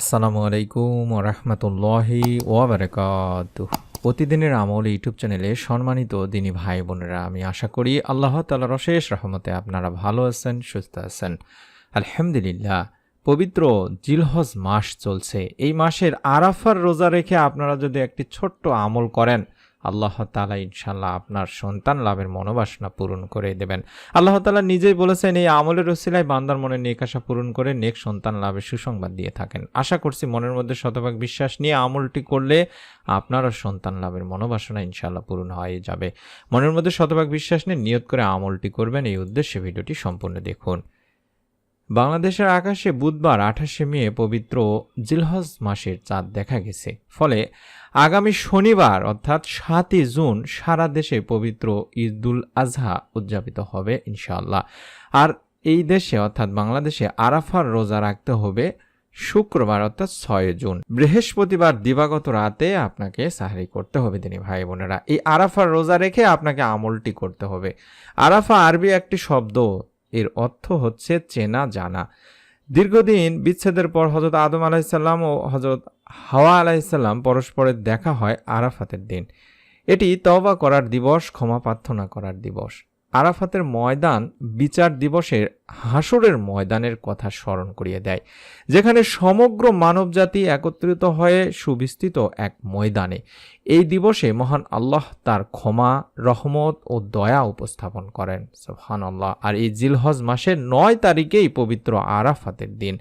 আসসালামু আলাইকুম রহমতুল্লাহি ওয়াবারকাত প্রতিদিনের আমল ইউটিউব চ্যানেলে সম্মানিত দিনী ভাই বোনেরা, আমি আশা করি আল্লাহ তালার অশেষ রহমতে আপনারা ভালো আছেন, সুস্থ আছেন। আলহামদুলিল্লাহ, পবিত্র জিলহজ মাস চলছে। এই মাসের আরাফার রোজা রেখে আপনারা যদি একটি ছোট্ট আমল করেন আল্লাহ তালা ইনশাল্লাহ আপনার সন্তান লাভের মনোবাসনা পূরণ করে দেবেন। আল্লাহ তালা নিজেই বলেছেন, এই আমলের রসিলায় বান্দার মনে নেক আশা পূরণ করে নেক সন্তান লাভের সুসংবাদ দিয়ে থাকেন। আশা করছি মনের মধ্যে শতভাগ বিশ্বাস নিয়ে আমলটি করলে আপনারও সন্তান লাভের মনোবাসনা ইনশাল্লাহ পূরণ হয়ে যাবে। মনের মধ্যে শতভাগ বিশ্বাস নিয়ে নিয়ত করে আমলটি করবেন। এই উদ্দেশ্যে ভিডিওটি সম্পূর্ণ দেখুন। বাংলাদেশের আকাশে বুধবার আঠাশে মে পবিত্র জিলহজ মাসের চাঁদ দেখা গেছে। ফলে আগামী শনিবার, অর্থাৎ সাতই জুন, সারা দেশে পবিত্র ঈদুল আজহা উদযাপিত হবে ইনশাআল্লাহ। আর এই দেশে, অর্থাৎ বাংলাদেশে আরাফার রোজা রাখতে হবে শুক্রবার, অর্থাৎ ছয় জুন। বৃহস্পতিবার দিবাগত রাতে আপনাকে সাহারি করতে হবে তিনি ভাই বোনেরা। এই আরাফার রোজা রেখে আপনাকে আমলটি করতে হবে। আরাফা আরবি একটি শব্দ এর অর্থ হচ্ছে চেনা, জানা। দীর্ঘদিন বিচ্ছেদের পর হজরত আদম আলাহিসাল্লাম ও হজরত হাওয়া আলাহিসাল্লাম পরস্পরের দেখা হয় আরাফাতের দিন। এটি তওবা করার দিবস, ক্ষমা প্রার্থনা করার দিবস। আরাফাতের ময়দান বিচার দিবসের হাসরের ময়দানের কথা স্মরণ করিয়ে দেয়, যেখানে সমগ্র মানবজাতি একত্রিত হয়ে সুবিস্তৃত এক ময়দানে। এই দিবসে মহান আল্লাহ তার ক্ষমা, রহমত ও দয়া উপস্থাপন করেন। সোহান আল্লাহ আর এই জিলহজ মাসের নয় তারিখেই পবিত্র আরাফাতের দিন।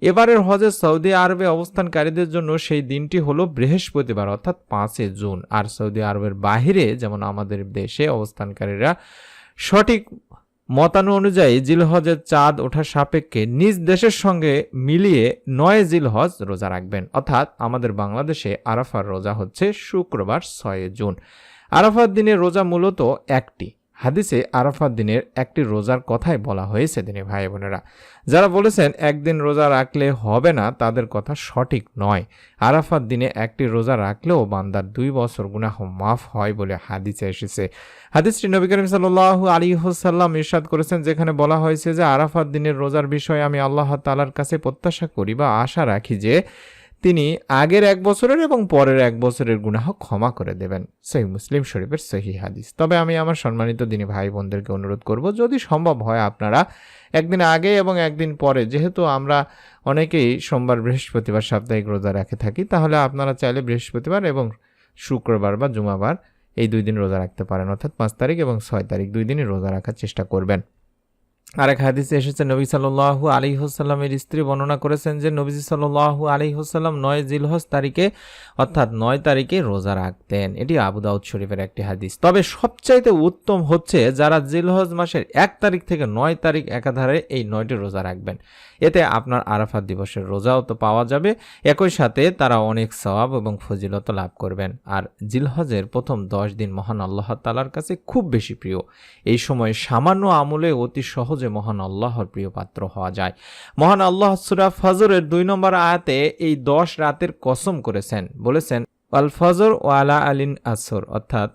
এবারের হজে সৌদি আরবে অবস্থানকারীদের জন্য সেই দিনটি হলো বৃহস্পতিবার, অর্থাৎ পাঁচে জুন। আর সৌদি আরবের বাহিরে, যেমন আমাদের দেশে অবস্থানকারীরা সঠিক মতানু অনুযায়ী জিলহজের চাঁদ ওঠার সাপেক্ষে নিজ দেশের সঙ্গে মিলিয়ে নয় জিলহজ রোজা রাখবেন। অর্থাৎ আমাদের বাংলাদেশে আরাফার রোজা হচ্ছে শুক্রবার ছয় জুন। আরাফার দিনে রোজা মূলত একটি। হাদিসে আরাফার দিনের একটি রোজার কথাই বলা হয়েছে দিনে ভাই বোনেরা। যারা বলেছেন, একদিন রোজা রাখলে হবে না, তাদের কথা সঠিক নয়। আরাফার দিনে একটি রোজা রাখলেও বান্দার দুই বছর গুনাহ মাফ হয় বলে হাদিসে এসেছে। হাদিসটি নবী করিম সাল্লাহ আলী হোসাল্লাম ইরশাদ করেছেন, যেখানে বলা হয়েছে যে, আরাফাত দিনের রোজার বিষয়ে আমি আল্লাহ তালার কাছে প্রত্যাশা করি বা আশা রাখি যে তিনি আগের এক বছরের এবং পরের এক বছরের গুনাহ ক্ষমা করে দেবেন। সেই মুসলিম শরীফের সহি হাদিস। তবে আমি আমার সম্মানিত দিনী ভাই বোনদেরকে অনুরোধ করব, যদি সম্ভব হয় আপনারা একদিন আগে এবং একদিন পরে, যেহেতু আমরা অনেকেই সোমবার, বৃহস্পতিবার সাপ্তাহিক রোজা রাখে থাকি, তাহলে আপনারা চাইলে বৃহস্পতিবার এবং শুক্রবার বা জুমাবার এই দুই দিন রোজা রাখতে পারেন। অর্থাৎ পাঁচ তারিখ এবং ছয় তারিখ দুই দিনই রোজা রাখার চেষ্টা করবেন। আরেক হাদিসে এসেছে, নবী সাল্লাহু আলী হোসাল্লামের স্ত্রী বর্ণনা করেছেন যে নবীজি সাল্লাহু আলী হোসাল্লাম নয় জিলহজ তারিখে, অর্থাৎ নয় তারিখে রোজা রাখতেন। এটি আবু দাউদ শরীফের একটি হাদিস। তবে সবচাইতে উত্তম হচ্ছে যারা জিলহজ মাসের এক তারিখ থেকে নয় তারিখ একাধারে এই নয়টি রোজা রাখবেন। এতে আপনার আরাফাত দিবসের রোজাও তো পাওয়া যাবে। একই সাথে তারা অনেক সওয়াব এবং ফজিলত লাভ করবেন। আর জিলহজের প্রথম দশ দিন মহান আল্লাহ তালার কাছে খুব বেশি প্রিয়। এই সময় সামান্য আমলে অতি সহজে মহান আল্লাহর প্রিয় পাত্র হওয়া যায়। মহান আল্লাহ সুরা ফজরের দুই নম্বর আয়াতে এই দশ রাতের কসম করেছেন। বলেছেন, আল ফজর ওয়ালা আলিন আসর অর্থাৎ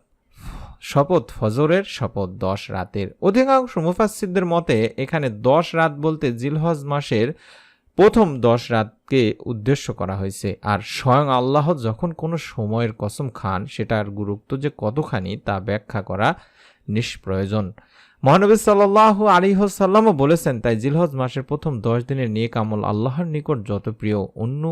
শপথ, ফজরের শপথ দশ রাতের। অধিকাংশ মুফাসিদদের মতে এখানে দশ রাত বলতে জিলহজ মাসের প্রথম দশ রাতকে উদ্দেশ্য করা হয়েছে। আর স্বয়ং আল্লাহ যখন কোনো সময়ের কসম খান, সেটার গুরুত্ব যে কতখানি তা ব্যাখ্যা করা নিষ্প্রয়োজন। মহানবী সাল্লাহ আলী সাল্লামও বলেছেন, তাই জিলহজ মাসের প্রথম দশ দিনের নেক আমল আল্লাহর নিকট যত প্রিয়, অন্য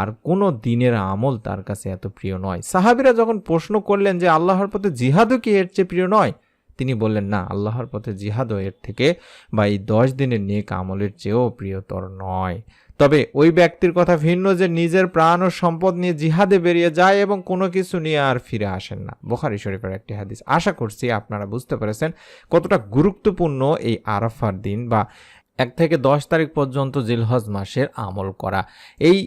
আর কোনো দিনের আমল তার কাছে এত প্রিয় নয়। সাহাবিরা যখন প্রশ্ন করলেন যে আল্লাহর পথে জিহাদও কি এর চেয়ে প্রিয় নয় তিনি বললেন, না, আল্লাহর পথে জিহাদও এর থেকে বা এই দশ দিনের নেক আমলের চেয়েও প্রিয়তর নয়। তবে ওই ব্যক্তির কথা ভিন্ন যে নিজের প্রাণ ও সম্পদ নিয়ে জিহাদে বেরিয়ে যায় এবং কোনো কিছু নিয়ে আর ফিরে আসেন না। বোখারি শরীফের একটি হাদিস। আশা করছি আপনারা বুঝতে পেরেছেন কতটা গুরুত্বপূর্ণ এই আরাফার দিন বা এক থেকে দশ তারিখ পর্যন্ত জিলহজ মাসের আমল করা। এই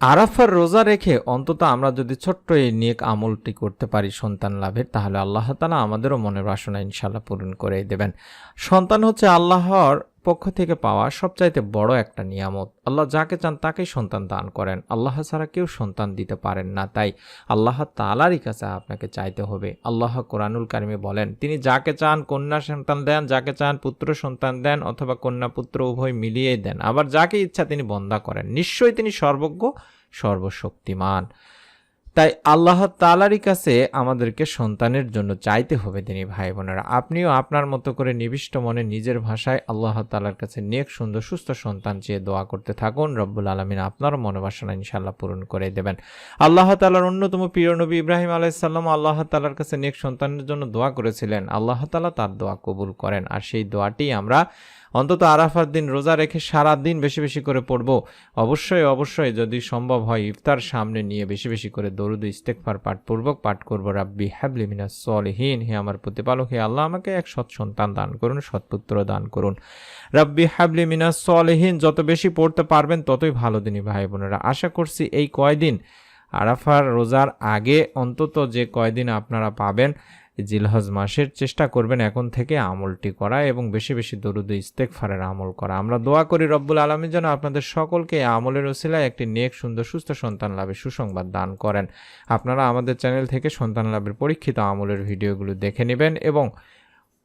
আরাফার রোজা রেখে অন্তত আমরা যদি ছোট্ট এই নিয়ে আমলটি করতে পারি সন্তান লাভের, তাহলে আল্লাহ তালা আমাদেরও মনের বাসনা ইনশাল্লাহ পূরণ করে দেবেন। সন্তান হচ্ছে আল্লাহর পক্ষ থেকে পাওয়া সবচাইতে বড় একটা নিয়ামত। আল্লাহ যাকে চান তাকেই সন্তান দান করেন। আল্লাহ ছাড়া কেউ সন্তান দিতে পারেন না। তাই আল্লাহ তালারই কাছে আপনাকে চাইতে হবে। আল্লাহ কোরআনুল কারিমে বলেন, তিনি যাকে চান কন্যা সন্তান দেন, যাকে চান পুত্র সন্তান দেন অথবা কন্যা পুত্র উভয় মিলিয়ে দেন। আবার যাকে ইচ্ছা তিনি বন্দা করেন। নিশ্চয়ই তিনি সর্বজ্ঞ, সর্বশক্তিমান। তাই আল্লাহ তালারই কাছে আমাদেরকে সন্তানের জন্য চাইতে হবে, তিনি ভাই বোনেরা আপনিও আপনার মতো করে নিবিষ্ট মনে নিজের ভাষায় আল্লাহ তালার কাছে নেক, সুন্দর, সুস্থ সন্তান চেয়ে দোয়া করতে থাকুন। রব্বুল আলমিন আপনারও মনোবাসনা ইনশাল্লাহ পূরণ করে দেবেন। আল্লাহ তালার অন্যতম প্রিয় নবী ইব্রাহিম আলাইসাল্লাম আল্লাহ তালার কাছে নেক সন্তানের জন্য দোয়া করেছিলেন। আল্লাহ তালা তার দোয়া কবুল করেন। আর সেই দোয়াটি আমরা অন্তত আরাফার দিন রোজা রেখে সারা দিন বেশি বেশি করে পড়ব। অবশ্যই অবশ্যই যদি সম্ভব হয় ইফতার সামনে নিয়ে বেশি বেশি করে দরুদ ইস্তেকফার পাঠ পূর্বক পাঠ করব। রাব্বি হ্যাবলি মিনা সলহীন, হে আমার প্রতিপালক, হে আল্লাহ, আমাকে এক সৎ সন্তান দান করুন সৎপুত্র দান করুন। রাব্বি হ্যাবলি মিনা সলহীন, যত বেশি পড়তে পারবেন ততই ভালো দিনই ভাই বোনেরা। আশা করছি এই কয়দিন আরাফার রোজার আগে অন্তত যে কয়দিন আপনারা পাবেন জিলহজ মাসের চেষ্টা করবেন এখন থেকে আমলটি করা এবং বেশি বেশি দরুদ ইস্তেকফারের আমল করা। আমরা দোয়া করি রব্বুল আলমী যেন আপনাদের সকলকে আমলের ওসিলায় একটি নেক, সুন্দর, সুস্থ সন্তান লাভের সুসংবাদ দান করেন। আপনারা আমাদের চ্যানেল থেকে সন্তান লাভের পরীক্ষিত আমলের ভিডিওগুলো দেখে নেবেন এবং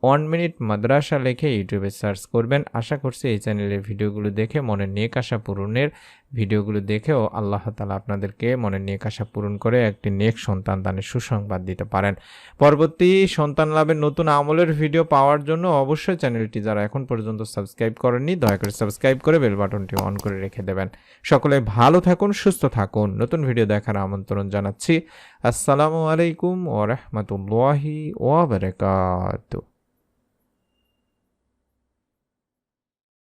ওয়ান মিনিট মাদ্রাসা লিখে ইউটিউবে সার্চ করবেন। আশা করছি এই চ্যানেলের ভিডিওগুলো দেখে মনের নেক আশা পূরণের ভিডিওগুলো দেখেও আল্লাহ তালা আপনাদেরকে মনের নেক আশা পূরণ করে একটি নেক সন্তান দানের সুসংবাদ দিতে পারেন। পরবর্তী সন্তান লাভের নতুন আমলের ভিডিও পাওয়ার জন্য অবশ্যই চ্যানেলটি যারা এখন পর্যন্ত সাবস্ক্রাইব করেননি, দয়া করে সাবস্ক্রাইব করে বেল বাটনটি অন করে রেখে দেবেন। সকলে ভালো থাকুন, সুস্থ থাকুন। নতুন ভিডিও দেখার আমন্ত্রণ জানাচ্ছি। আসসালামু আলাইকুম ওরহমতুল্লাহি ওবরাকাতু